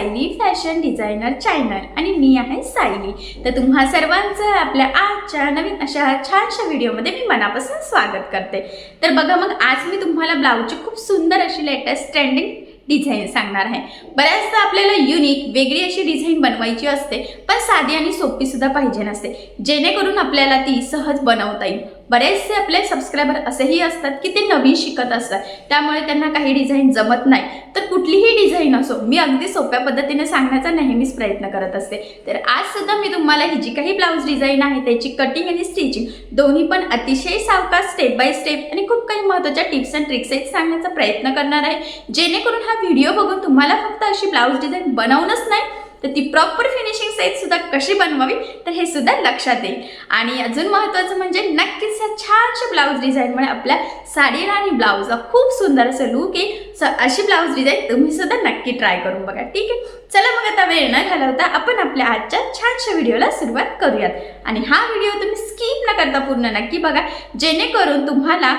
Sayali fashion designer channel आणि मी आहे सायली. तर तुम्हा सर्वांचं आपल्या आजच्या नवीन अशा छानशा व्हिडिओमध्ये मी मनापासून स्वागत करते. तर बघा मग आज मी तुम्हाला ब्लाऊजची खूप सुंदर अशी लेटेस्ट ट्रेंडिंग डिझाईन सांगणार आहे. बऱ्याचदा आपल्याला युनिक वेगळी अशी डिझाईन बनवायची असते पण साधी आणि सोपी सुद्धा पाहिजे नसते. जेणेकरून आपल्याला ती सहज बनवता येईल. बरेचसे आपले सबस्क्रायबर असेही असतात की ते नवीन शिकत असतात. त्यामुळे त्यांना काही डिझाईन जमत नाही. तर कुठलीही डिझाईन असो मी अगदी सोप्या पद्धतीने सांगण्याचा नेहमीच प्रयत्न करत असते. तर आज सुद्धा मी तुम्हाला ही जी काही ब्लाऊज डिझाईन आहे त्याची कटिंग आणि स्टिचिंग दोन्ही पण अतिशय सावकाश स्टेप बाय स्टेप आणि खूप काही महत्त्वाच्या टिप्स अँड ट्रिक्स आहेत सांगण्याचा प्रयत्न करणार आहे. जेणेकरून हा व्हिडिओ बघून तुम्हाला फक्त अशी ब्लाऊज डिझाईन बनवूनच नाही तर ती प्रॉपर फिनिशिंग साईज सुद्धा कशी बनवावी तर हे सुद्धा लक्षात येईल. आणि अजून महत्त्वाचं म्हणजे नक्कीच ह्या छानशा ब्लाऊज डिझाईनमुळे आपल्या साडीला आणि ब्लाऊजला खूप सुंदर असं लुक येईल. स अशी ब्लाऊज डिझाईन तुम्ही सुद्धा नक्की ट्राय करून बघा. ठीक आहे? चला मग आता वेळ न घालवता आपण आपल्या आजच्या छानशा व्हिडिओला सुरुवात करूयात. आणि हा व्हिडिओ तुम्ही स्किप न करता पूर्ण नक्की बघा. जेणेकरून तुम्हाला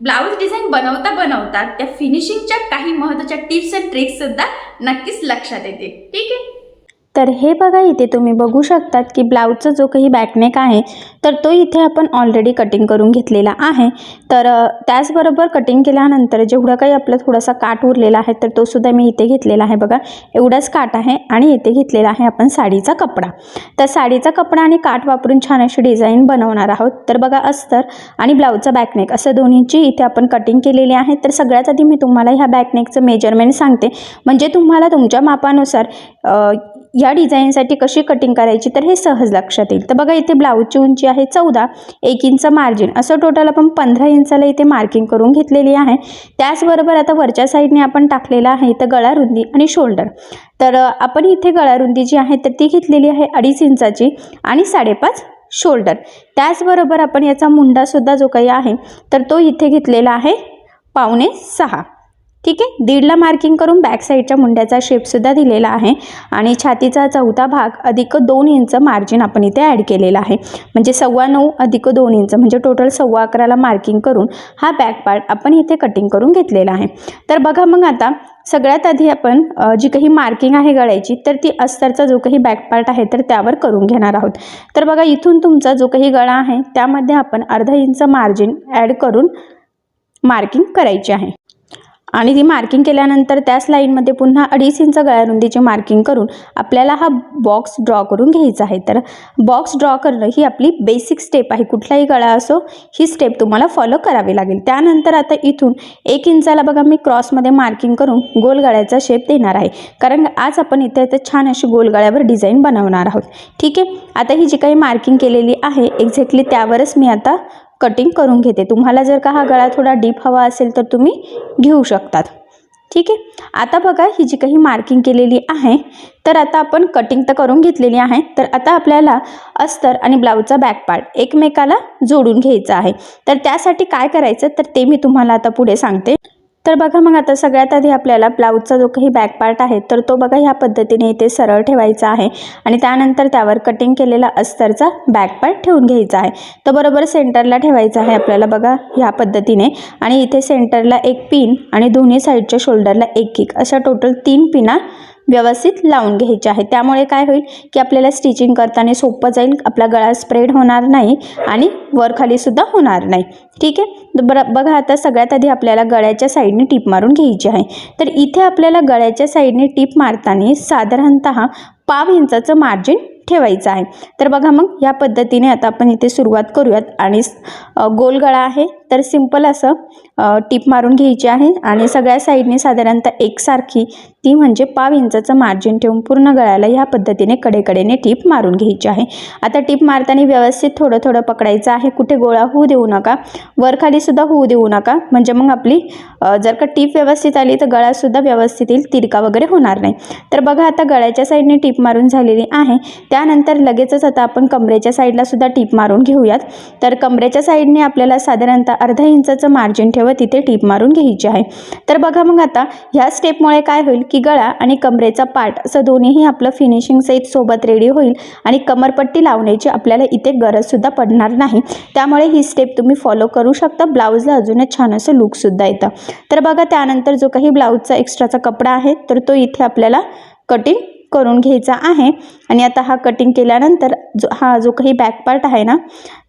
ब्लाऊज डिझाईन बनवता बनवता त्या फिनिशिंगच्या काही महत्त्वाच्या टिप्स अँड ट्रिक्स सुद्धा नक्कीच लक्षात येते ठीक आहे? तर हे बघा इथे तुम्ही बघू शकतात की ब्लाऊजचा जो काही बॅकनेक आहे तर तो इथे आपण ऑलरेडी कटिंग करून घेतलेला आहे. तर त्याचबरोबर कटिंग केल्यानंतर जेवढा काही आपला थोडासा काठ उरलेला आहे तर तो सुद्धा मी इथे घेतलेला आहे बघा. एवढाच काठ आहे आणि इथे घेतलेला आहे आपण साडीचा कपडा. तर साडीचा कपडा आणि काठ वापरून छान अशी डिझाईन बनवणार आहोत. तर बघा अस्तर आणि ब्लाऊजचा बॅकनेक असं दोन्हीची इथे आपण कटिंग केलेली आहे. तर सगळ्यात आधी मी तुम्हाला ह्या बॅकनेकचं मेजरमेंट सांगते. म्हणजे तुम्हाला तुमच्या मापानुसार या डिझाईनसाठी कशी कटिंग करायची तर हे सहज लक्षात येईल. तर बघा इथे ब्लाऊजची उंची आहे चौदा एक इंच मार्जिन असं टोटल आपण पंधरा इंचाला इथे मार्किंग करून घेतलेली आहे. त्याचबरोबर आता वरच्या साईडने आपण टाकलेला आहे तर गळा रुंदी आणि शोल्डर तर आपण इथे गळा रुंदी जी आहे तर ती घेतलेली आहे अडीच इंचाची आणि साडेपाच शोल्डर त्याचबरोबर आपण याचा मुंडासुद्धा जो काही आहे तर तो इथे घेतलेला आहे पावणे सहा. ठीक आहे? दीडला मार्किंग करून बॅक साईडच्या मुंड्याचा शेपसुद्धा दिलेला आहे. आणि छातीचा चौथा भाग अधिक दोन इंच मार्जिन आपण इथे ॲड केलेला आहे. म्हणजे सव्वा नऊ अधिक दोन इंच म्हणजे टोटल सव्वा अकराला मार्किंग करून हा बॅक पार्ट आपण इथे कटिंग करून घेतलेला आहे. तर बघा मग आता सगळ्यात आधी आपण जी काही मार्किंग आहे गळ्याची तर ती अस्तरचा जो काही बॅक पार्ट आहे तर त्यावर करून घेणार आहोत. तर बघा इथून तुमचा जो काही गळा आहे त्यामध्ये आपण अर्धा इंच मार्जिन ॲड करून मार्किंग करायची आहे. आणि ती मार्किंग केल्यानंतर त्याच लाईनमध्ये पुन्हा अडीच इंच गळ्यारुंदीची मार्किंग करून आपल्याला हा बॉक्स ड्रॉ करून घ्यायचा आहे. तर बॉक्स ड्रॉ करणं ही आपली बेसिक स्टेप आहे. कुठलाही गळा असो ही स्टेप तुम्हाला फॉलो करावी लागेल. त्यानंतर आता इथून एक इंचाला बघा मी क्रॉसमध्ये मार्किंग करून गोल गळ्याचा शेप देणार आहे. कारण आज आपण इथे इथे छान अशी गोल गळ्यावर डिझाईन बनवणार आहोत. ठीक आहे? आता ही जी काही मार्किंग केलेली आहे एक्झॅक्टली त्यावरच मी आता कटिंग करून घेते. तुम्हाला जर का हा गळा थोडा डीप हवा असेल तर तुम्ही घेऊ शकतात. ठीक आहे? आता बघा ही जी काही मार्किंग केलेली आहे तर आता आपण कटिंग तर करून घेतलेली आहे तर आता आपल्याला अस्तर आणि ब्लाऊजचा बॅक पार्ट एकमेकाला जोडून घ्यायचा आहे. तर त्यासाठी काय करायचं? तर ते मी तुम्हाला आता पुढे सांगते. तर बघा मग आता सगळ्यात आधी आपल्याला ब्लाऊजचा जो काही बॅक पार्ट आहे तर तो बघा ह्या पद्धतीने इथे सरळ ठेवायचा आहे आणि त्यानंतर त्यावर कटिंग केलेला अस्तरचा बॅक पार्ट ठेवून घ्यायचा आहे. तर बरोबर सेंटरला ठेवायचा आहे आपल्याला बघा ह्या पद्धतीने आणि इथे सेंटरला एक पिन आणि दोन्ही साईडच्या शोल्डरला एक एक. अशा टोटल तीन पिना व्यवस्थित लावून घ्यायचे आहे. त्यामुळे काय होईल की आपल्याला स्टिचिंग करताना सोपं जाईल आपला गळा स्प्रेड होणार नाही आणि वरखालीसुद्धा सुद्धा होणार नाही. ठीक आहे? तर बरं बघा आता सगळ्यात आधी आपल्याला गळ्याच्या साईडने टीप मारून घ्यायची आहे. तर इथे आपल्याला गळ्याच्या साईडने टीप मारताना साधारणत पाव इंचाचं मार्जिन ठेवायचं आहे. तर बघा मग या पद्धतीने आता आपण इथे सुरुवात करूयात. आणि गोल गळा आहे. तर सिंपल असं टीप मारून घ्यायची आहे. आणि सगळ्या साईडने साधारणतः एकसारखी ती म्हणजे पाव इंचाचं मार्जिन ठेवून पूर्ण गळ्याला ह्या पद्धतीने कडेकडेने टीप मारून घ्यायची आहे. आता टीप मारताना व्यवस्थित थोडं थोडं पकडायचं आहे. कुठे गोळा होऊ देऊ नका. वरखालीसुद्धा होऊ देऊ नका. म्हणजे मग आपली जर का टीप व्यवस्थित आली तर गळासुद्धा व्यवस्थित येईल. तिरका वगैरे होणार नाही. तर बघा आता गळ्याच्या साईडने टीप मारून झालेली आहे. त्यानंतर लगेचच आता आपण कमरेच्या साईडला सुद्धा टीप मारून घेऊयात. तर कमरेच्या साईडने आपल्याला साधारणतः अर्धा इंचाचं मार्जिन ठेवत तिथे टीप मारून घ्यायची आहे. तर बघा मग आता ह्या स्टेपमुळे काय होईल की की गळा आणि कमरेचा पार्ट असं दोन्हीही आपलं फिनिशिंग सहित सोबत रेडी होईल आणि कमरपट्टी लावण्याची आपल्याला इथे गरजसुद्धा पडणार नाही. त्यामुळे ही स्टेप तुम्ही फॉलो करू शकता. ब्लाऊजला अजूनच छान असं लुकसुद्धा येतं. तर बघा त्यानंतर जो काही ब्लाऊजचा एक्स्ट्राचा कपडा आहे तर तो इथे आपल्याला कटिंग करून घ्यायचा आहे. आणि आता हा कटिंग केल्यानंतर जो हा जो काही बॅक पार्ट आहे ना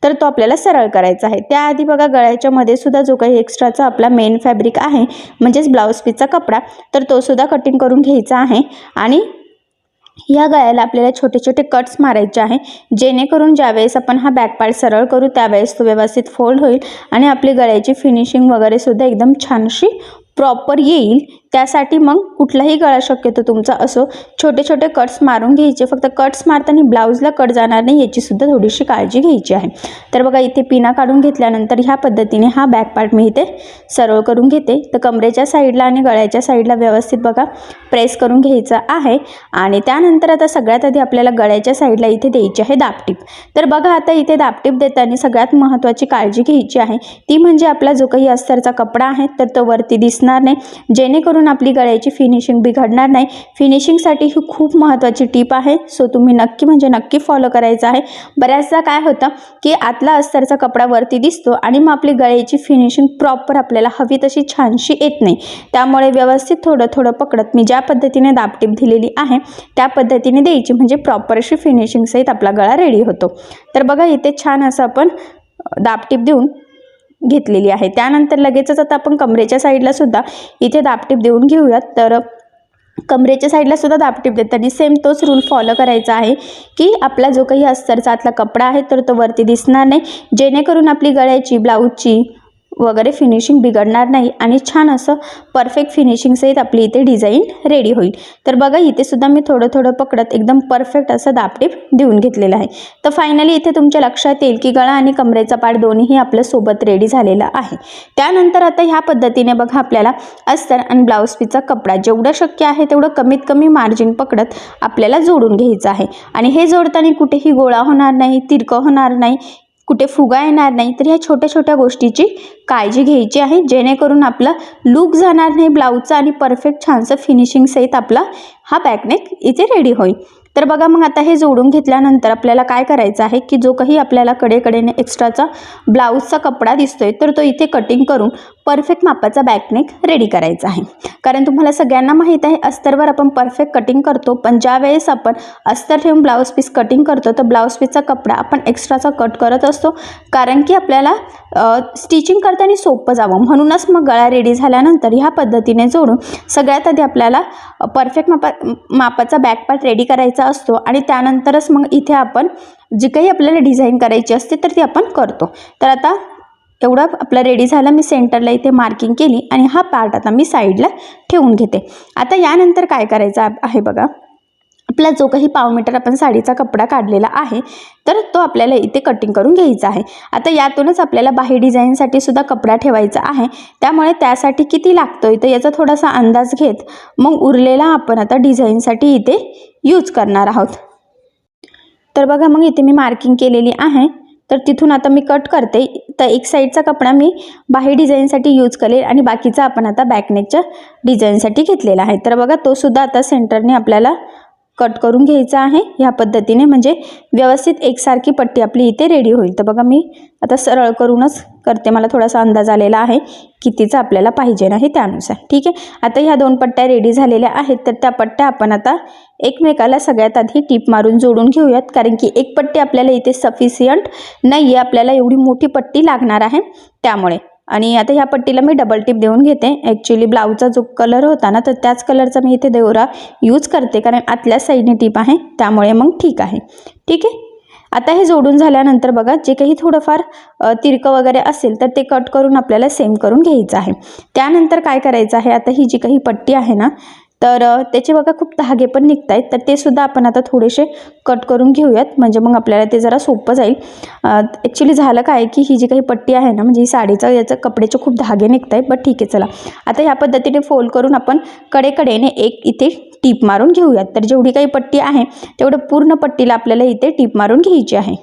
तर तो आपल्याला सरळ करायचा आहे. त्याआधी बघा गळ्याच्यामध्ये सुद्धा जो काही एक्स्ट्राचा आपला मेन फॅब्रिक आहे म्हणजेच ब्लाऊज पीसचा कपडा तर तो सुद्धा कटिंग करून घ्यायचा आहे. आणि या गळ्याला आपल्याला छोटे छोटे कट्स मारायचे आहे जेणेकरून ज्यावेळेस आपण हा बॅक पार्ट सरळ करू त्यावेळेस तो व्यवस्थित फोल्ड होईल आणि आपली गळ्याची फिनिशिंग वगैरे सुद्धा एकदम छानशी प्रॉपर येईल. त्यासाठी मग कुठलाही गळा शक्यतो तुमचा असो छोटे छोटे कट्स मारून घ्यायचे. फक्त कट्स मारताना ब्लाऊजला कट जाणार नाही याची सुद्धा थोडीशी काळजी घ्यायची आहे. तर बघा इथे पिना काढून घेतल्यानंतर ह्या पद्धतीने हा बॅक पार्ट मी इथे सरळ करून घेते. तर कमरेच्या साईडला आणि गळ्याच्या साईडला व्यवस्थित बघा प्रेस करून घ्यायचं आहे. आणि त्यानंतर आता सगळ्यात आधी आपल्याला गळ्याच्या साईडला इथे द्यायची आहे दापटीप तर बघा आता इथे दापटीप देताना सगळ्यात महत्त्वाची काळजी घ्यायची आहे. ती म्हणजे आपला जो काही अस्तरचा कपडा आहे तर तो वरती दिसणार नाही. जेणेकरून आपली गळ्याची फिनिशिंग बिघडणार नाही. फिनिशिंगसाठी ही खूप महत्त्वाची टीप आहे. सो तुम्ही नक्की म्हणजे नक्की फॉलो करायचं आहे. बऱ्याचदा काय होतं की आतला अस्तरचा कपडा वरती दिसतो आणि मग आपली गळ्याची फिनिशिंग प्रॉपर आपल्याला हवी तशी छानशी येत नाही. त्यामुळे व्यवस्थित थोडं थोडं पकडत मी ज्या पद्धतीने दाबटीप दिलेली आहे त्या पद्धतीने द्यायची. म्हणजे प्रॉपर अशी फिनिशिंगसहित आपला गळा रेडी होतो. तर बघा इथे छान असं आपण दाबटीप देऊन घेतलेली आहे. त्यानंतर लगेचच आता आपण कमरेच्या साईडला सुद्धा इथे दापटीप देऊन घेऊयात. तर कमरेच्या साईडला सुद्धा दापटीप देताना सेम तोच रूल फॉलो करायचा आहे की आपला जो काही अस्तरचा आतला कपडा आहे तर तो वरती दिसणार नाही. जेणेकरून आपली गळ्याची ब्लाऊजची वगैरे फिनिशिंग बिघडणार नाही आणि छान असं परफेक्ट फिनिशिंगसहित आपली इथे डिझाईन रेडी होईल. तर बघा इथे सुद्धा मी थोडं थोडं पकडत एकदम परफेक्ट असं दापटीप देऊन घेतलेलं आहे. तर फायनली इथे तुमच्या लक्षात येईल की गळा आणि कमरेचा पाठ दोन्हीही आपल्यासोबत रेडी झालेला आहे. त्यानंतर आता ह्या पद्धतीने बघा आपल्याला अस्तर आणि ब्लाऊज पीचा कपडा जेवढं शक्य आहे तेवढं कमीत कमी मार्जिन पकडत आपल्याला जोडून घ्यायचं आहे. आणि हे जोडताना कुठेही गोळा होणार नाही तिरकं होणार नाही कुठे फुगा येणार नाही तर ह्या छोट्या छोट्या गोष्टीची काळजी घ्यायची आहे. जेणेकरून आपला लूक जाणार नाही ब्लाऊजचा आणि परफेक्ट छानसं फिनिशिंगसहित आपला हा बॅकनेक इथे रेडी होईल. तर बघा मग आता हे जोडून घेतल्यानंतर आपल्याला काय करायचं आहे की जो काही आपल्याला कडेकडेने एक्स्ट्राचा ब्लाऊजचा कपडा दिसतोय तर तो इथे कटिंग करून परफेक्ट मापाचा बॅकनेक रेडी करायचा आहे. कारण तुम्हाला सगळ्यांना माहीत आहे अस्तरवर आपण परफेक्ट कटिंग करतो पण ज्या वेळेस आपण अस्तर ठेवून ब्लाऊज पीस कटिंग करतो तर ब्लाऊज पीसचा कपडा आपण एक्स्ट्राचा कट करत असतो. कारण की आपल्याला स्टिचिंग करताना सोपं जावं. म्हणूनच मग गळा रेडी झाल्यानंतर ह्या पद्धतीने जोडून सगळ्यात आधी आपल्याला परफेक्ट मापा मापाचा बॅक पार्ट रेडी करायचा असतो आणि त्यानंतरच मग इथे आपण जी काही आपल्याला डिझाईन करायची असते तर ती आपण करतो. तर आता एवढा आपलं रेडी झालं मी सेंटरला इथे मार्किंग केली आणि हा पार्ट आता मी साईडला ठेवून घेते. आता यानंतर काय करायचं आहे बघा. आपला जो काही पाव मीटर आपण साडीचा कपडा काढलेला आहे तर तो आपल्याला इथे कटिंग करून घ्यायचा आहे. आता यातूनच आपल्याला बाही डिझाईनसाठी सुद्धा कपडा ठेवायचा आहे. त्यामुळे त्यासाठी किती लागतो तर याचा थोडासा अंदाज घेत मग उरलेला आपण आता डिझाईनसाठी इथे यूज करणार आहोत. तर बघा मग इथे मी मार्किंग केलेली आहे. तर तिथून आता मी कट करते. तर एक साईडचा कपडा मी बाही डिझाईनसाठी यूज करेल आणि बाकीचा आपण आता बॅकनेकच्या डिझाईनसाठी घेतलेला आहे. तर बघा तो सुद्धा आता सेंटरने आपल्याला कट करून घ्यायचा आहे. ह्या पद्धतीने म्हणजे व्यवस्थित एकसारखी पट्टी आपली इथे रेडी होईल. तर बघा मी आता सरळ करूनच करते. मला थोडासा अंदाज आलेला आहे कितीचा आपल्याला पाहिजे नाही त्यानुसार. ठीक आहे? आता ह्या दोन पट्ट्या रेडी झालेल्या आहेत. तर त्या पट्ट्या आपण आता एकमेकाला सगळ्यात आधी टीप मारून जोडून घेऊयात. कारण की एक पट्टी आपल्याला इथे सफिशियंट नाही आहे आपल्याला एवढी मोठी पट्टी लागणार आहे त्यामुळे. आणि आता ह्या पट्टीला मी डबल टिप देऊन घेते. ॲक्च्युली ब्लाऊजचा जो कलर होता ना तर त्याच कलरचा मी इथे देवरा यूज करते. कारण आतल्या साईडने टिप आहे त्यामुळे मग ठीक आहे. ठीक आहे? आता हे जोडून झाल्यानंतर बघा जे काही थोडंफार तिरकं वगैरे असेल तर ते कट करून आपल्याला सेम करून घ्यायचं आहे. त्यानंतर काय करायचं आहे? आता ही जी काही पट्टी आहे ना तर त्याचे बघा खूप धागे पण निघत आहेत तर ते सुद्धा आपण आता थोडेसे कट करून घेऊयात. म्हणजे मग आपल्याला ते जरा सोपं जाईल. ॲक्च्युली झालं काय की ही जी काही पट्टी आहे ना म्हणजे ही साडीचा याचं कपड्याचे खूप धागे निघत आहेत बट ठीक आहे चला. आता ह्या पद्धतीने फोल्ड करून आपण कडेकडेने एक इथे टीप मारून घेऊयात. तर जेवढी काही पट्टी आहे तेवढं पूर्ण पट्टीला आपल्याला इथे टीप मारून घ्यायची आहे.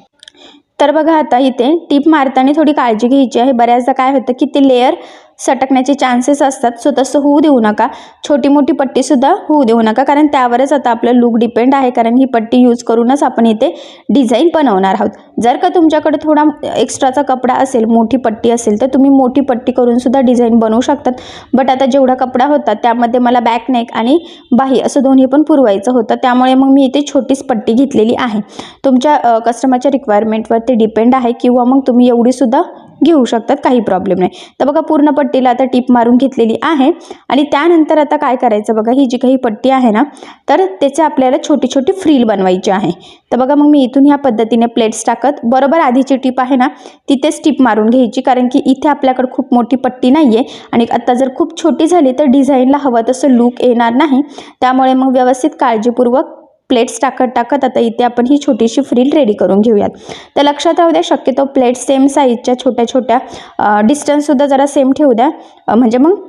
तर बघा आता इथे टीप मारताना थोडी काळजी घ्यायची आहे. बऱ्याचदा काय होतं की ते लेअर सटकण्याचे चान्सेस असतात. सो तसं होऊ देऊ नका. छोटी मोठी पट्टीसुद्धा होऊ देऊ नका. कारण त्यावरच आता आपलं लुक डिपेंड आहे. कारण ही पट्टी यूज करूनच आपण इथे डिझाईन बनवणार आहोत. जर का तुमच्याकडे थोडा एक्स्ट्राचा कपडा असेल मोठी पट्टी असेल तर तुम्ही मोठी पट्टी करूनसुद्धा डिझाईन बनवू शकतात. बट आता जेवढा कपडा होता त्यामध्ये मला बॅक नेक आणि बाही असं दोन्ही पण पुरवायचं होतं. त्यामुळे मग मी इथे छोटीच पट्टी घेतलेली आहे. तुमच्या कस्टमरच्या रिक्वायरमेंटवरती डिपेंड आहे. किंवा मग तुम्ही एवढीसुद्धा घेऊ शकतात काही प्रॉब्लेम नाही. तर बघा पूर्ण पट्टीला आता टीप मारून घेतलेली आहे. आणि त्यानंतर आता काय करायचं बघा ही जी काही पट्टी आहे ना तर त्याचे आपल्याला छोटी छोटी फ्रील बनवायची आहे. तर बघा मग मी इथून ह्या पद्धतीने प्लेट्स टाकत बरोबर आधीची टीप आहे ना तिथेच टीप मारून घ्यायची. कारण की इथे आपल्याकडे खूप मोठी पट्टी नाही आहे आणि आत्ता जर खूप छोटी झाली तर डिझाईनला हवं तसं लूक येणार नाही. त्यामुळे मग व्यवस्थित काळजीपूर्वक प्लेट्स टाकत टाकत आता इथे आपण ही छोटीशी फ्रील रेडी करून घेऊयात. तर लक्षात राहू द्या शक्यतो प्लेट सेम साईजच्या छोट्या छोट्या डिस्टन्ससुद्धा जरा सेम ठेवू द्या. म्हणजे मग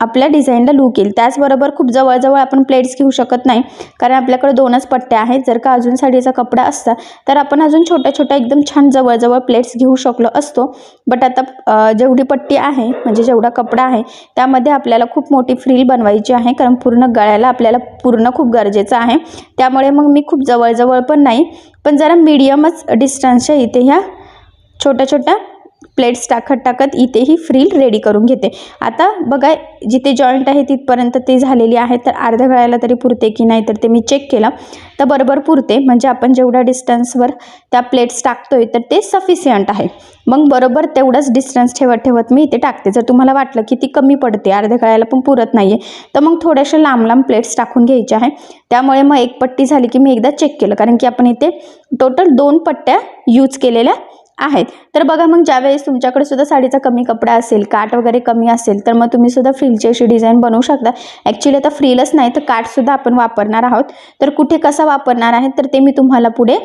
आपल्या डिझाईनला लूक येईल. त्याचबरोबर खूप जवळजवळ आपण प्लेट्स घेऊ शकत नाही. कारण आपल्याकडे दोनच पट्ट्या आहेत. जर का अजून साडीचा कपडा असता तर आपण अजून छोट्या छोट्या एकदम छान जवळजवळ प्लेट्स घेऊ शकलो असतो. बट आता जेवढी पट्टी आहे म्हणजे जेवढा कपडा आहे त्यामध्ये आपल्याला खूप मोठी फ्रील बनवायची आहे. कारण पूर्ण गळ्याला आपल्याला पूर्ण खूप गरजेचं आहे. त्यामुळे मग मी खूप जवळजवळ पण नाही. पण जरा मीडियमच डिस्टन्सच्या इथे ह्या छोट्या छोट्या प्लेट्स टाकत टाकत इथे ही फ्रील रेडी करून घेते. आता बघा जिथे जॉईंट आहे तिथपर्यंत ते झालेली आहे तर अर्ध्या गळ्याला तरी पुरते की नाही तर ते मी चेक केलं. तर बरोबर पुरते म्हणजे आपण जेवढ्या डिस्टन्सवर त्या प्लेट्स टाकतोय तर ते सफिशियंट आहे. मग बरोबर तेवढंच डिस्टन्स ठेवत ठेवत मी इथे टाकते. जर तुम्हाला वाटलं की ती कमी पडते अर्ध्या गळ्याला पण पुरत नाही आहे तर मग थोड्याशा लांब लांब प्लेट्स टाकून घ्यायच्या आहे. त्यामुळे मग एक पट्टी झाली की मी एकदा चेक केलं कारण की आपण इथे टोटल दोन पट्ट्या यूज केलेल्या आहेत. तर बघा मग ज्यावेळेस तुमच्याकडे सुद्धा साडीचा कमी कपडा असेल काट वगैरे कमी असेल तर मग तुम्ही सुद्धा फ्रीलची अशी डिझाईन बनवू शकता. ॲक्च्युली आता फ्रीलच नाही तर काठसुद्धा आपण वापरणार आहोत. तर कुठे कसा वापरणार आहे तर ते मी तुम्हाला पुढे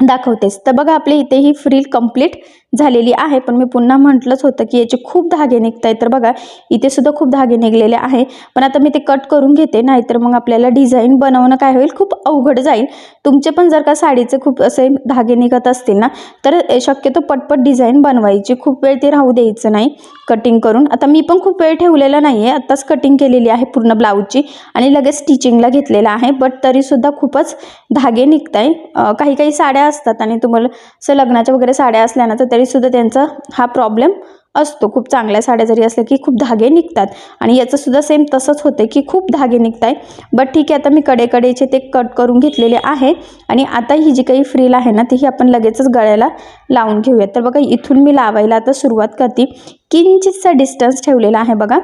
दाखवतेच. तर बघा आपले इथे ही फ्रील कंप्लीट झालेली आहे. पण मी पुन्हा म्हटलंच होतं की याचे खूप धागे निघत आहेत तर बघा इथे सुद्धा खूप धागे निघलेले आहे. पण आता मी ते कट करून घेते. नाहीतर मग आपल्याला डिझाईन बनवणं काय होईल? खूप अवघड जाईल. तुमचे पण जर का साडीचे खूप असे धागे निघत असतील ना तर शक्यतो पटपट डिझाईन बनवायची. खूप वेळ ते राहू द्यायचं नाही कटिंग करून. आता मी पण खूप वेळ ठेवलेला नाही आहे आत्ताच कटिंग केलेली आहे पूर्ण ब्लाऊजची आणि लगेच स्टिचिंगला घेतलेला आहे. बट तरीसुद्धा खूपच धागे निघत आहे काही काही साड्या असतात आणि तुम्हाला असं लग्नाच्या वगैरे साड्या असल्या ना तर तरीसुद्धा त्यांचा हा प्रॉब्लेम असतो. खूप चांगल्या साड्या जरी असल्या की खूप धागे निघतात आणि याचंसुद्धा सेम तसंच होतं की खूप धागे निघत आहे बट ठीक आहे आता मी कडेकडेचे ते कट करून घेतलेले आहे आणि आता ही जी काही फ्रील आहे ना तीही आपण लगेचच गळ्याला लावून घेऊयात. तर बघा इथून मी लावायला आता सुरुवात करते. किंचितचा डिस्टन्स ठेवलेला आहे बघा.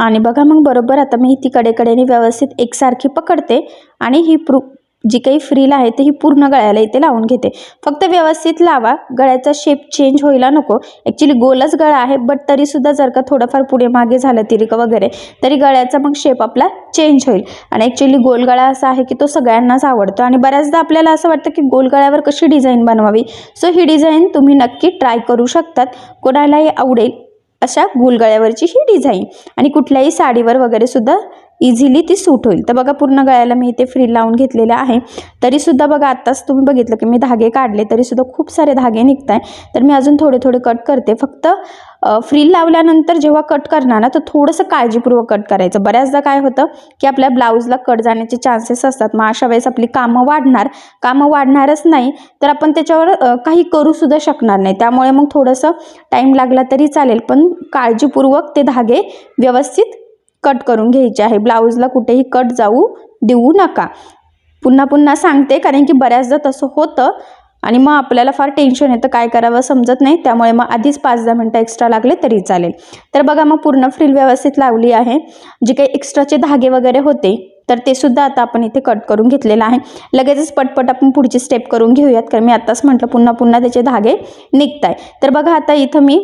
आणि बघा मग बरोबर आता मी ती कडेकडेने व्यवस्थित एकसारखी पकडते आणि ही प्रू जी काही फ्रील आहे ती ही पूर्ण गळ्याला इथे लावून घेते. फक्त व्यवस्थित लावा. गळ्याचा शेप चेंज व्हायला नको. ॲक्च्युली गोलच गळा आहे बट तरीसुद्धा जर का थोडंफार पुढे मागे झालं तिरकं वगैरे तरी गळ्याचा मग शेप आपला चेंज होईल. आणि ॲक्च्युली गोल गळा असा आहे की तो सगळ्यांनाच आवडतो. आणि बऱ्याचदा आपल्याला असं वाटतं की गोल गळ्यावर कशी डिझाईन बनवावी? सो ही डिझाईन तुम्ही नक्की ट्राय करू शकतात. कोणालाही आवडेल अशा गोलगळ्यावरची ही डिझाईन आणि कुठल्याही साडीवर वगैरे सुद्धा इझिली ती सूट होईल. तर बघा पूर्ण गळ्याला मी इथे फ्री लावून घेतलेले आहे. तरीसुद्धा बघा आत्ताच तुम्ही बघितलं की मी धागे काढले तरीसुद्धा खूप सारे धागे निघत आहे तर मी अजून थोडे थोडे कट करते. फक्त फ्रील लावल्यानंतर जेव्हा कट करणार ना तर थोडंसं काळजीपूर्वक कट करायचं. बऱ्याचदा काय होतं की आपल्या ब्लाऊजला कट जाण्याचे चान्सेस असतात. मग अशा वेळेस आपली कामं वाढणार. कामं वाढणारच नाही तर आपण त्याच्यावर काही करूसुद्धा शकणार नाही. त्यामुळे मग थोडंसं टाईम लागला तरी चालेल. पण काळजीपूर्वक ते धागे व्यवस्थित कट करून घ्यायची आहे. ब्लाऊजला कुठेही कट जाऊ देऊ नका. पुन्हा पुन्हा सांगते कारण की बऱ्याचदा तसं होतं आणि मग आपल्याला फार टेन्शन येतं काय करावं समजत नाही. त्यामुळे मग आधीच पाच दहा मिनटं एक्स्ट्रा लागले तरी चालेल. तर बघा मग पूर्ण फ्रील व्यवस्थित लावली आहे. जे काही एक्स्ट्राचे धागे वगैरे होते तर ते सुद्धा आता आपण इथे कट करून घेतलेलं आहे. लगेचच पटपट आपण पुढची स्टेप करून घेऊयात कारण मी आत्ताच म्हटलं पुन्हा पुन्हा त्याचे धागे निघत आहे तर बघा आता इथं मी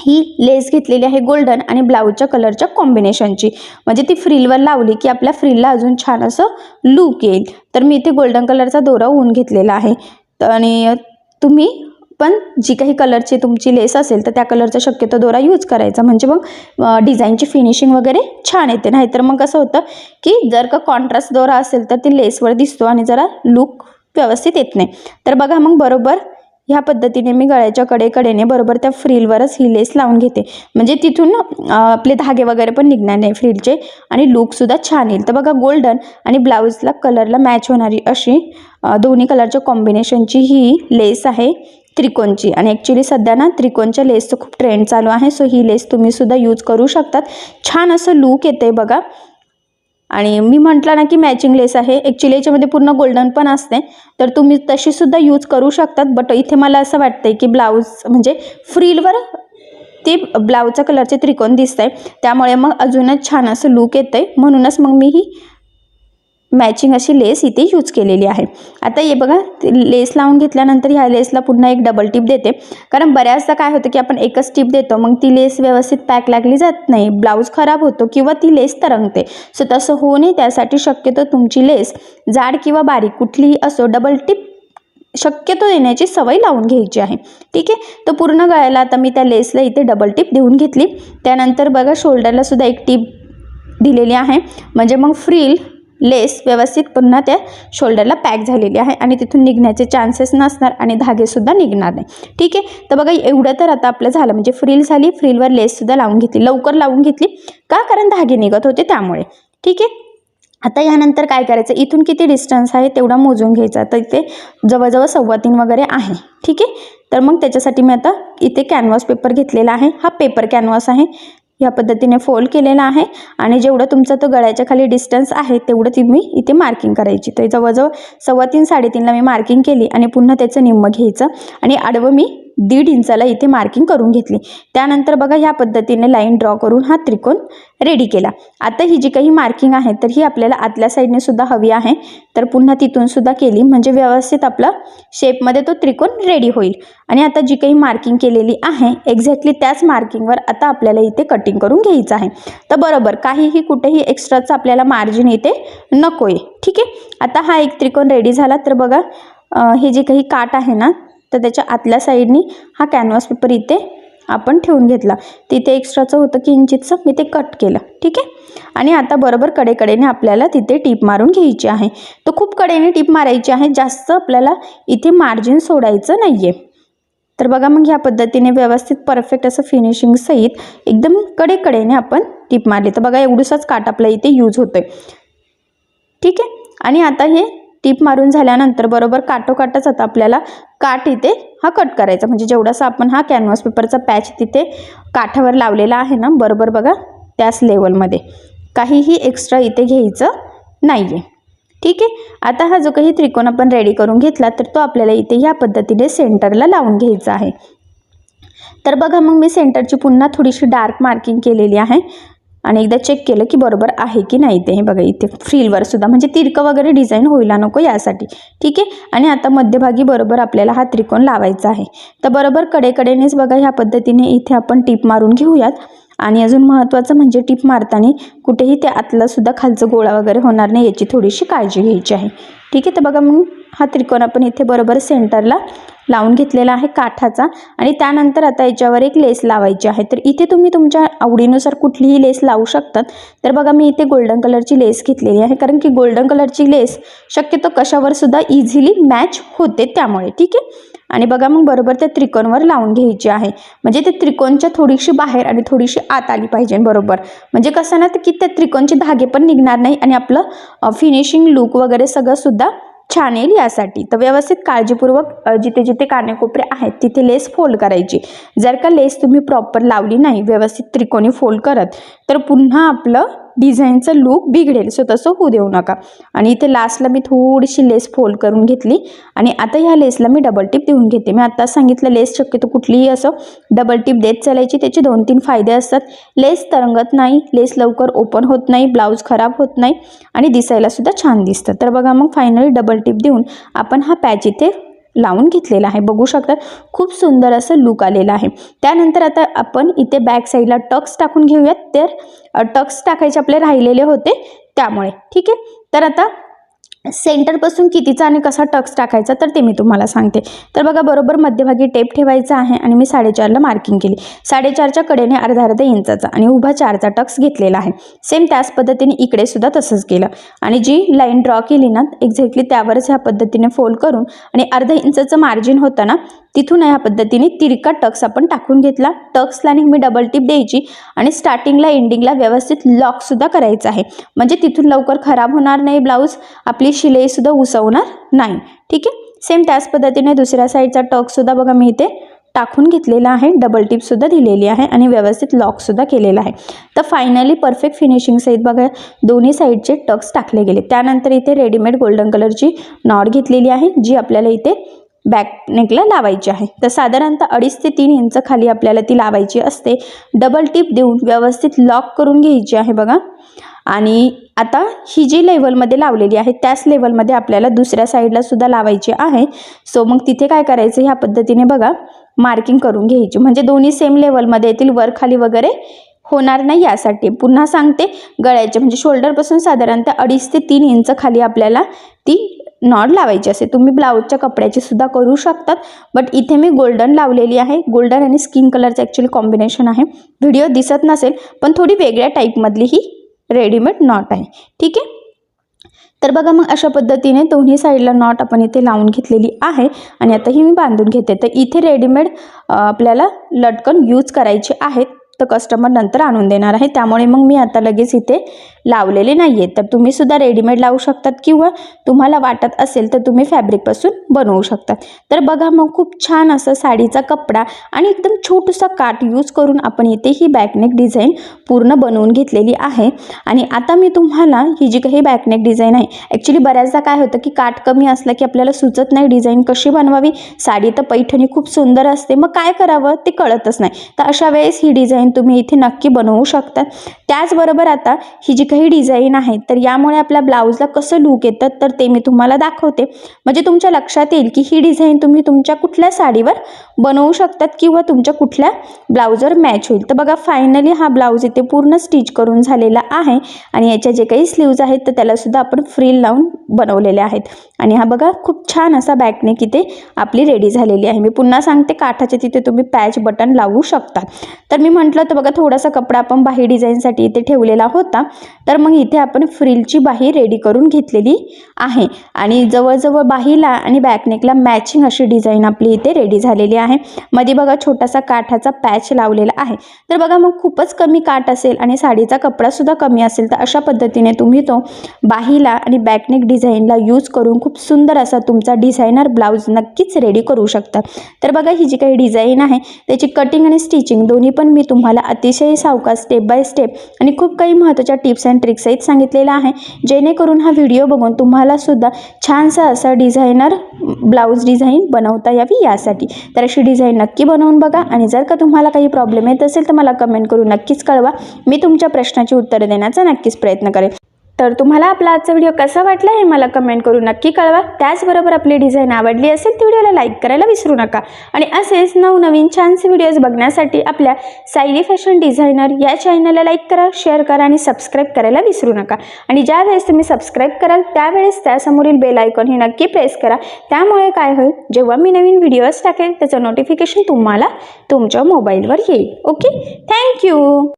ही लेस घेतलेली आहे गोल्डन आणि ब्लाऊजच्या कलरच्या कॉम्बिनेशनची म्हणजे ती फ्रीलवर लावली की आपल्या फ्रीलला अजून छान असं लूक येईल. तर मी इथे गोल्डन कलरचा दोरा ऊन घेतलेला आहे. आणि तुम्ही पण जी काही कलरची तुमची लेस असेल तर त्या कलरचा शक्यतो दोरा यूज करायचा. म्हणजे मग डिझाईनची फिनिशिंग वगैरे छान येते. नाहीतर मग कसं होतं की जर का कॉन्ट्रास्ट दोरा असेल तर ती लेसवर दिसतो आणि जरा लूक व्यवस्थित येत नाही. तर बघा मग बरोबर ह्या पद्धतीने मी गळ्याच्या कडेकडेने बरोबर त्या फ्रीलवरच ही लेस लावून घेते. म्हणजे तिथून आपले धागे वगैरे पण निघणार नाही फ्रीलचे आणि लुकसुद्धा छान येईल. तर बघा गोल्डन आणि ब्लाऊजला कलरला मॅच होणारी अशी दोन्ही कलरच्या कॉम्बिनेशनची ही लेस आहे त्रिकोणची. आणि ॲक्च्युली सध्या ना त्रिकोणच्या लेसचं खूप ट्रेंड चालू आहे. सो ही लेस तुम्ही सुद्धा यूज करू शकतात. छान असं लूक येते बघा. आणि मी म्हटलं ना की मॅचिंग लेस आहे. ॲक्च्युली याच्यामध्ये पूर्ण गोल्डन पण असते. तर तुम्ही तशीसुद्धा यूज करू शकतात. बट इथे मला असं वाटतंय की ब्लाऊज म्हणजे फ्रीलवर ते ब्लाऊजच्या कलरचे त्रिकोण दिसत आहे त्यामुळे मग अजूनच छान असं लूक येतं आहे म्हणूनच मग मी ही मॅचिंग अशी लेस इथे यूज केलेली आहे. आता हे बघा लेस लावून घेतल्यानंतर ह्या लेसला पुन्हा एक डबल टिप देते. कारण बऱ्याचदा काय होतं की आपण एकच टिप देतो मग ती लेस व्यवस्थित पॅक लागली जात नाही ब्लाऊज खराब होतो किंवा ती लेस तरंगते. सो तसं होऊ नये त्यासाठी शक्यतो तुमची लेस जाड किंवा बारीक कुठलीही असो डबल टिप शक्यतो देण्याची सवय लावून घ्यायची आहे. ठीक आहे? तर पूर्ण गळ्याला आता मी त्या लेसला इथे डबल टिप देऊन घेतली. त्यानंतर बघा शोल्डरला सुद्धा एक टिप दिलेली आहे. म्हणजे मग फ्रील लेस व्यवस्थित पुन्हा त्या शोल्डरला पॅक झालेली आहे आणि तिथून निघण्याचे चान्सेस नसणार आणि धागेसुद्धा निघणार नाही. ठीक आहे? तर बघा एवढं तर आता आपलं झालं. म्हणजे फ्रील झाली फ्रीलवर लेससुद्धा लावून घेतली. लवकर लावून घेतली. का? कारण धागे निघत होते त्यामुळे. ठीक आहे? आता यानंतर काय करायचं? इथून किती डिस्टन्स आहे तेवढा मोजून घ्यायचा. तर इथे जवळजवळ सव्वा तीन वगैरे आहे. ठीक आहे? तर मग त्याच्यासाठी मी आता इथे कॅनव्हास पेपर घेतलेला आहे. हा पेपर कॅनव्हास आहे. या पद्धतीने फोल्ड केलेला आहे. आणि जेवढं तुमचा तो गळ्याच्या खाली डिस्टन्स आहे तेवढं तुम्ही इथे मार्किंग करायची. तर जवळजवळ सव्वा तीन साडेतीनला मी मार्किंग केली आणि पुन्हा त्याचं निम्मं घ्यायचं. आणि आडवं मी दीड इंचाला इथे मार्किंग करून घेतली. त्यानंतर बघा ह्या पद्धतीने लाईन ड्रॉ करून हा त्रिकोण रेडी केला. आता ही जी काही मार्किंग आहे तर ही आपल्याला आतल्या साईडने सुद्धा हवी आहे. तर पुन्हा तिथून सुद्धा केली. म्हणजे व्यवस्थित आपला शेपमध्ये तो त्रिकोण रेडी होईल. आणि आता जी काही मार्किंग केलेली आहे एक्झॅक्टली त्याच मार्किंगवर आता आपल्याला इथे कटिंग करून घ्यायचं आहे. तर बरोबर काहीही कुठेही एक्स्ट्राचं आपल्याला मार्जिन इथे नको आहे ठीक आहे? आता हा एक त्रिकोण रेडी झाला. तर बघा हे जे काही काट आहे ना तर त्याच्या आतल्या साईडनी हा कॅनव्हास पेपर इथे आपण ठेवून घेतला. तिथे एक्स्ट्राचं होतं किंचितचं मी ते कट केलं. ठीक? आहे आणि आता बरोबर कडेकडेने आपल्याला तिथे टीप मारून घ्यायची आहे. तर खूप कडेने टीप मारायची आहे जास्त आपल्याला इथे मार्जिन सोडायचं नाही आहे तर बघा मग ह्या पद्धतीने व्यवस्थित परफेक्ट असं फिनिशिंग सहित एकदम कडेकडेने आपण टीप मारली. तर बघा एवढूसाच काट आपला इथे यूज होतोय. ठीक? आहे आणि आता हे टीप मारून झाल्यानंतर बरोबर काटोकाटच आता आपल्याला काठ इथे हा कट करायचा. म्हणजे जेवढासा आपण हा कॅनव्हास पेपरचा पॅच तिथे काठावर लावलेला आहे ना बरोबर बघा त्याच लेवलमध्ये काहीही एक्स्ट्रा इथे घ्यायचं नाही आहे ठीक आहे? आता हा जो काही त्रिकोण आपण रेडी करून घेतला तर तो आपल्याला इथे ह्या पद्धतीने सेंटरला लावून घ्यायचा आहे. तर बघा मग मी सेंटरची पुन्हा थोडीशी डार्क मार्किंग केलेली आहे. आणि एकदा चेक केलं की बरोबर आहे की नाही ते. हे बघा इथे फ्रीलवर सुद्धा. म्हणजे तिरकं वगैरे डिझाईन होईला नको यासाठी. ठीक आहे? आणि आता मध्यभागी बरोबर आपल्याला हा त्रिकोण लावायचा आहे. तर बरोबर कडेकडेनेच बघा ह्या पद्धतीने इथे आपण टीप मारून घेऊयात. आणि अजून महत्त्वाचं म्हणजे टीप मारताना कुठेही ते आतलासुद्धा खालचं गोळा वगैरे होणार नाही याची थोडीशी काळजी घ्यायची आहे. ठीक आहे तर बघा मग हा त्रिकोण आपण इथे बरोबर सेंटरला लावून घेतलेला आहे काठाचा. आणि त्यानंतर आता याच्यावर एक लेस लावायची आहे. तर इथे तुम्ही तुमच्या आवडीनुसार कुठलीही लेस लावू शकतात. तर बघा मी इथे गोल्डन कलरची लेस घेतलेली आहे. कारण की गोल्डन कलरची लेस शक्यतो कशावर सुद्धा इझिली मॅच होते त्यामुळे. ठीक आहे? आणि बघा मग बरोबर त्या त्रिकोणवर लावून घ्यायची आहे. म्हणजे ते त्रिकोणच्या थोडीशी बाहेर आणि थोडीशी आत आली पाहिजे बरोबर. म्हणजे कसं ना की त्या त्रिकोणचे धागे पण निघणार नाही आणि आपलं फिनिशिंग लुक वगैरे सगळं सुद्धा छान येईल यासाठी. तर व्यवस्थित काळजीपूर्वक जिथे जिथे कानेकोपरे आहेत तिथे लेस फोल्ड करायची. जर का लेस तुम्ही प्रॉपर लावली नाही व्यवस्थित त्रिकोणी फोल्ड करत तर पुन्हा आपलं डिझाईनचं लूक बिघडेल. सो तसं होऊ देऊ नका. आणि इथे लास्टला मी थोडीशी लेस फोल्ड करून घेतली. आणि आता ह्या लेसला मी डबल टिप देऊन घेते. मी आता सांगितलं लेस शक्यतो कुठलीही असं डबल टिप देत चालायची. त्याचे दोन तीन फायदे असतात. लेस तरंगत नाही. लेस लवकर ओपन होत नाही. ब्लाऊज खराब होत नाही. आणि दिसायला सुद्धा छान दिसतं. तर बघा मग फायनली डबल टिप देऊन आपण हा पॅच इथे लावून घेतलेला आहे. बघू शकता खूप सुंदर असं लुक आलेलं आहे. त्यानंतर आता आपण इथे बॅक साईडला टक्स टाकून घेऊयात. तर टक्स टाकायचे आपले राहिलेले होते त्यामुळे. ठीक आहे? तर आता सेंटरपासून कितीचा आणि कसा टक्स टाकायचा तर ते मी तुम्हाला सांगते. तर बघा बरोबर मध्यभागी टेप ठेवायचा आहे आणि मी साडेचारला मार्किंग केली. साडेचारच्या कडेने अर्धा अर्धा इंचाचा आणि उभा चारचा टक्स घेतलेला आहे. सेम त्याच पद्धतीने इकडे सुद्धा तसंच केलं. आणि जी लाईन ड्रॉ केली ना एक्झॅक्टली त्यावरच ह्या पद्धतीने फोल्ड करून आणि अर्धा इंचाचं मार्जिन होतं ना तिथून ह्या पद्धतीने तिरका टक्स आपण टाकून घेतला. टक्सला नेहमी डबल टिप द्यायची आणि स्टार्टिंगला एंडिंगला व्यवस्थित लॉकसुद्धा करायचं आहे. म्हणजे तिथून लवकर खराब होणार नाही ब्लाऊज आपली शिलाईसुद्धा उसवणार नाही. ठीक आहे? सेम त्याच पद्धतीने दुसऱ्या साईडचा टक्ससुद्धा बघा मी इथे टाकून घेतलेला आहे. डबल टिपसुद्धा दिलेली आहे आणि व्यवस्थित लॉकसुद्धा केलेला आहे. तर फायनली परफेक्ट फिनिशिंग सहित बघा दोन्ही साईडचे टक्स टाकले गेले. त्यानंतर इथे रेडीमेड गोल्डन कलरची नॉट घेतलेली आहे जी आपल्याला इथे बॅक नेकला लावायची आहे. तर साधारणतः अडीच ते तीन इंच खाली आपल्याला ती लावायची असते. डबल टिप देऊन व्यवस्थित लॉक करून घ्यायची आहे बघा. आणि आता ही जी लेवलमध्ये लावलेली आहे त्याच लेवलमध्ये आपल्याला दुसऱ्या साईडला सुद्धा लावायची आहे. सो मग तिथे काय करायचं? ह्या पद्धतीने बघा मार्किंग करून घ्यायची. म्हणजे दोन्ही सेम लेवलमध्ये येतील वर खाली वगैरे होणार नाही यासाठी. पुन्हा सांगते गळ्याचे म्हणजे शोल्डरपासून साधारणतः अडीच ते तीन इंच खाली आपल्याला ती नॉड लावायची असेल तुम्ही ब्लाऊजच्या कपड्याची सुद्धा करू शकतात. बट इथे मी गोल्डन लावलेली आहे. गोल्डन आणि स्किन कलरचं ॲक्च्युली कॉम्बिनेशन आहे. व्हिडिओ दिसत नसेल पण थोडी वेगळ्या टाईपमधली ही रेडीमेड नॉट आहे. ठीक आहे? तर बघा मग अशा पद्धतीने दोन्ही साईडला नॉट आपण इथे लावून घेतलेली आहे. आणि आता ही मी बांधून घेते. तर इथे रेडीमेड आपल्याला लटकन यूज करायचे आहेत. तर कस्टमर नंतर आणून देणार आहे. त्यामुळे मग मी आता लगेच इथे लावलेले नाही आहेत तर तुम्ही सुद्धा रेडीमेड लावू शकतात किंवा तुम्हाला वाटत असेल तर तुम्ही फॅब्रिकपासून बनवू शकतात. तर बघा मग खूप छान असं साडीचा कपडा आणि एकदम छोटूसा काट यूज करून आपण इथे ही बॅकनेक डिझाईन पूर्ण बनवून घेतलेली आहे. आणि आता मी तुम्हाला ही जी काही बॅकनेक डिझाईन आहे ॲक्च्युली बऱ्याचदा काय होतं की काट कमी असलं की आपल्याला सुचत नाही डिझाईन कशी बनवावी. साडी तर पैठणी खूप सुंदर असते. मग काय करावं ते कळतच नाही. तर अशा वेळेस ही डिझाईन तुम्ही इथे नक्की बनवू शकता. त्याचबरोबर आता ही जी काही डिझाईन आहे तर यामुळे आपल्या ब्लाऊजला कसं लूक येतं तर ते मी तुम्हाला दाखवते. म्हणजे तुमच्या लक्षात येईल की ही डिझाईन तुम्ही तुमच्या कुठल्या साडीवर बनवू शकतात किंवा तुमच्या कुठल्या ब्लाऊजवर मॅच होईल. तर बघा फायनली हा ब्लाऊज इथे पूर्ण स्टिच करून झालेला आहे आणि याच्या जे काही स्लीव्ज आहेत तर त्यालासुद्धा आपण फ्रील लावून बनवलेले आहेत. आणि हा बघा खूप छान असा बॅकनेक इथे आपली रेडी झालेली आहे. मी पुन्हा सांगते काठाचे तिथे तुम्ही पॅच बटन लावू शकता. तर मी म्हटलं तर बघा थोडासा कपडा आपण बाही डिझाईनसाठी इथे ठेवलेला होता. तर मग इथे आपण फ्रिलची बाही रेडी करून घेतलेली आहे. आणि जवळजवळ बाहीला आणि बॅकनेकला मॅचिंग अशी डिझाईन आपली इथे रेडी झालेली आहे. मध्ये बघा छोटासा काठाचा पॅच लावलेला आहे. तर बघा मग खूपच कमी काठ असेल आणि साडीचा कपडासुद्धा कमी असेल तर अशा पद्धतीने तुम्ही तो बाहीला आणि बॅकनेक डिझाईनला यूज करून खूप सुंदर असा तुमचा डिझायनर ब्लाऊज नक्कीच रेडी करू शकता. तर बघा ही जी काही डिझाईन आहे त्याची कटिंग आणि स्टिचिंग दोन्ही पण मी तुम्हाला अतिशय सावकाश स्टेप बाय स्टेप आणि खूप काही महत्त्वाच्या टिप्स अँड ट्रिक्स सहित सांगितलेलं आहे. जेणेकरून हा व्हिडिओ बघून तुम्हालासुद्धा छानसा असा डिझायनर ब्लाऊज डिझाईन बनवता यावी यासाठी. तर अशी डिझाईन नक्की बनवून बघा आणि जर का तुम्हाला काही प्रॉब्लेम येत असेल तर मला कमेंट करून नक्कीच कळवा. मी तुमच्या प्रश्नाची उत्तरं देण्याचा नक्कीच प्रयत्न करेन. तर तुम्हाला आपला आजचा व्हिडिओ कसा वाटला हे मला कमेंट करून नक्की कळवा. त्याचबरोबर आपली डिझाईन आवडली असेल तर व्हिडिओला लाईक करायला विसरू नका. आणि असेच नवनवीन छानसे व्हिडिओज बघण्यासाठी आपल्या सायली फॅशन डिझायनर या चॅनलला लाईक करा शेअर करा आणि सबस्क्राईब करायला विसरू नका. आणि ज्यावेळेस तुम्ही सबस्क्राईब कराल त्यावेळेस त्यासमोरील बेल आयकॉन हे नक्की प्रेस करा. त्यामुळे काय होईल? जेव्हा मी नवीन व्हिडिओज टाकेल त्याचं नोटिफिकेशन तुम्हाला तुमच्या मोबाईलवर येईल. Okay thank you